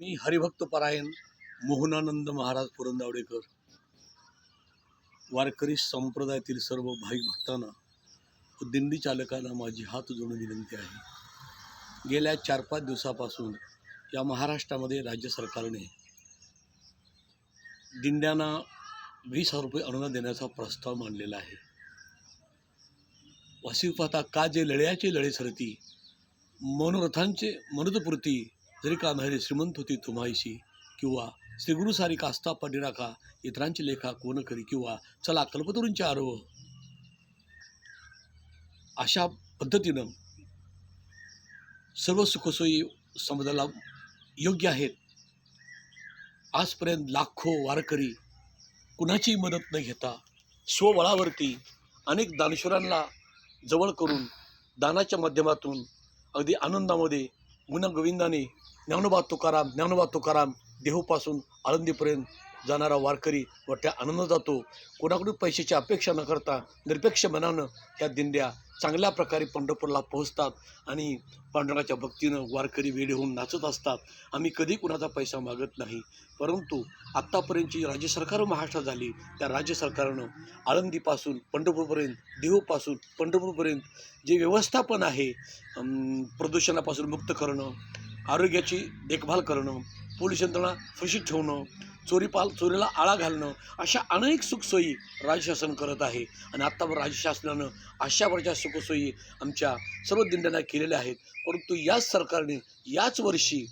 मी हरिभक्त परायण मोहनानंद महाराज पुरंदावडेकर वारकरी संप्रदायातील सर्व भाई भक्तांना व दिंडी चालकांना माझी हात जोडून विनंती आहे. गेल्या चार पाच दिवसापासून या महाराष्ट्रामध्ये राज्य सरकारने दिंड्यांना वीस हजार रुपये अनुदान देण्याचा प्रस्ताव मांडलेला आहे. वासिफ पाहता का जे लढ्याचे लढे सरती मनोरथांचे मनोतपूर्ती जरी का माहेरी श्रीमंत होती तुम्हाशी किंवा श्रीगुरु सारी कास्ता पाठीराखा इतरांची लेखा कोण करी किंवा चला कल्पतरूंचे आरव अशा पद्धतीनं सर्व सुखसोयी समाजाला योग्य आहेत. आजपर्यंत लाखो वारकरी कुणाचीही मदत न घेता स्वबळावरती अनेक दानेश्वरांना जवळ करून दानाच्या माध्यमातून अगदी आनंदामध्ये गुणगोविंदाने ज्ञानोबा तुकाराम ज्ञानोबा तुकाराम देहूपासून आळंदीपर्यंत जाणारा वारकरी मोठ्या आनंद जातो. कोणाकडून पैशाची अपेक्षा न करता निरपेक्ष मनानं त्या दिंड्या चांगल्या प्रकारे पंढरपूरला पोहोचतात आणि पांडुरंगाच्या भक्तीनं वारकरी वेळे होऊन नाचत असतात. आम्ही कधी कुणाचा पैसा मागत नाही. परंतु आत्तापर्यंतची राज्य सरकार महाराष्ट्रात झाली त्या राज्य सरकारनं आळंदीपासून पंढरपूरपर्यंत देहूपासून पंढरपूरपर्यंत जे व्यवस्थापन आहे प्रदूषणापासून मुक्त करणं आरोग्याची देखभाल करणं पोलीस यंत्रणा सुरक्षित ठेवणं चोरीपाल चोरीला आळा घालणं अशा अनेक सुखसोयी राजशासन करत आहे. आणि आत्ता राजशासनानं अशा प्रकारच्या सुखसोयी आमच्या सर्व दिंड्यांना केलेल्या आहेत. परंतु याच सरकारने याच वर्षी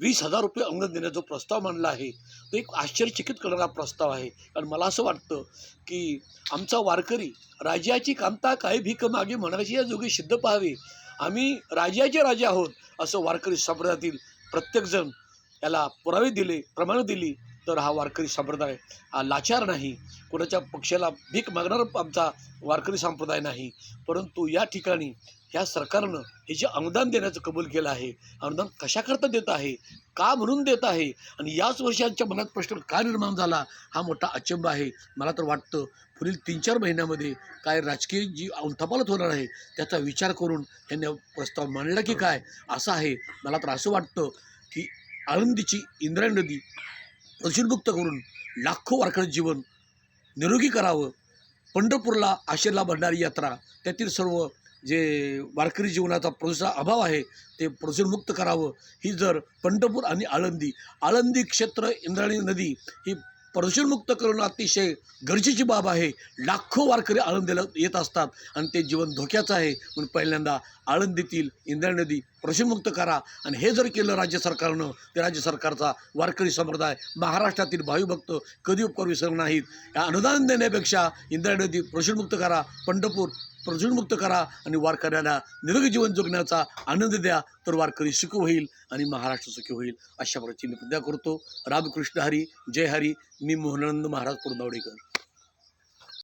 वीस हजार रुपये अनुदान देण्याचा प्रस्ताव मांडला आहे. तो एक आश्चर्यचकित करणारा प्रस्ताव आहे. कारण मला असं वाटतं की आमचा वारकरी राजाची कामता काय भीक मागे म्हणायची या जोगी सिद्ध पाहावे. आम्ही राजाचे राजे आहोत असं वारकरी संप्रदायातील प्रत्येकजण याला पुरावे दिले प्रमाण दिली तर हा वारकरी संप्रदाय हा लाचार नाही. कोणाच्या पक्षाला भीक मागणारा आमचा वारकरी संप्रदाय नाही. परंतु या ठिकाणी ह्या सरकारनं हे जे अनुदान देण्याचं कबूल केलं आहे अनुदान कशाकरता देत आहे का म्हणून देत आहे आणि याच वर्षांच्या मनात प्रश्न का निर्माण झाला हा मोठा अचंब आहे. मला तर वाटतं पुढील तीन चार महिन्यामध्ये काय राजकीय जी उलथापालत होणार आहे त्याचा विचार करून त्यांनी प्रस्ताव मांडला की काय असं आहे. मला तर असं वाटतं की आळंदीची इंद्रायणी नदी प्रदूषणमुक्त करून लाखो वारकरी जीवन निरोगी करावं. पंढरपूरला आशेला भरणारी यात्रा त्यातील सर्व जे वारकरी जीवनाचा प्रदूषणा अभाव आहे ते प्रदूषणमुक्त करावं. ही जर पंढरपूर आणि आळंदी आळंदी क्षेत्र इंद्रायणी नदी ही प्रदूषणमुक्त करणं अतिशय गरजेची बाब आहे. लाखो वारकरी आळंदीला येत असतात आणि ते जीवन धोक्याचं आहे म्हणून पहिल्यांदा आळंदीतील इंद्रा नदी प्रदूषणमुक्त करा. आणि हे जर केलं राज्य सरकारनं ते राज्य सरकारचा वारकरी संप्रदाय महाराष्ट्रातील भावीभक्त कधी उपकार विसरणार नाहीत. या अनुदान देण्यापेक्षा इंद्रा नदी प्रदूषणमुक्त करा. पंढरपूर प्रदूषणमुक्त करा आणि वारकऱ्यांना निरोगी जीवन जगण्याचा आनंद द्या. तर वारकरी सुखी होईल आणि महाराष्ट्र सुखी होईल. अशा प्रकारची मी प्रतिज्ञा करतो. रामकृष्ण हरी जय हरी. मी मोहनानंद महाराज पुरंदावडेकर.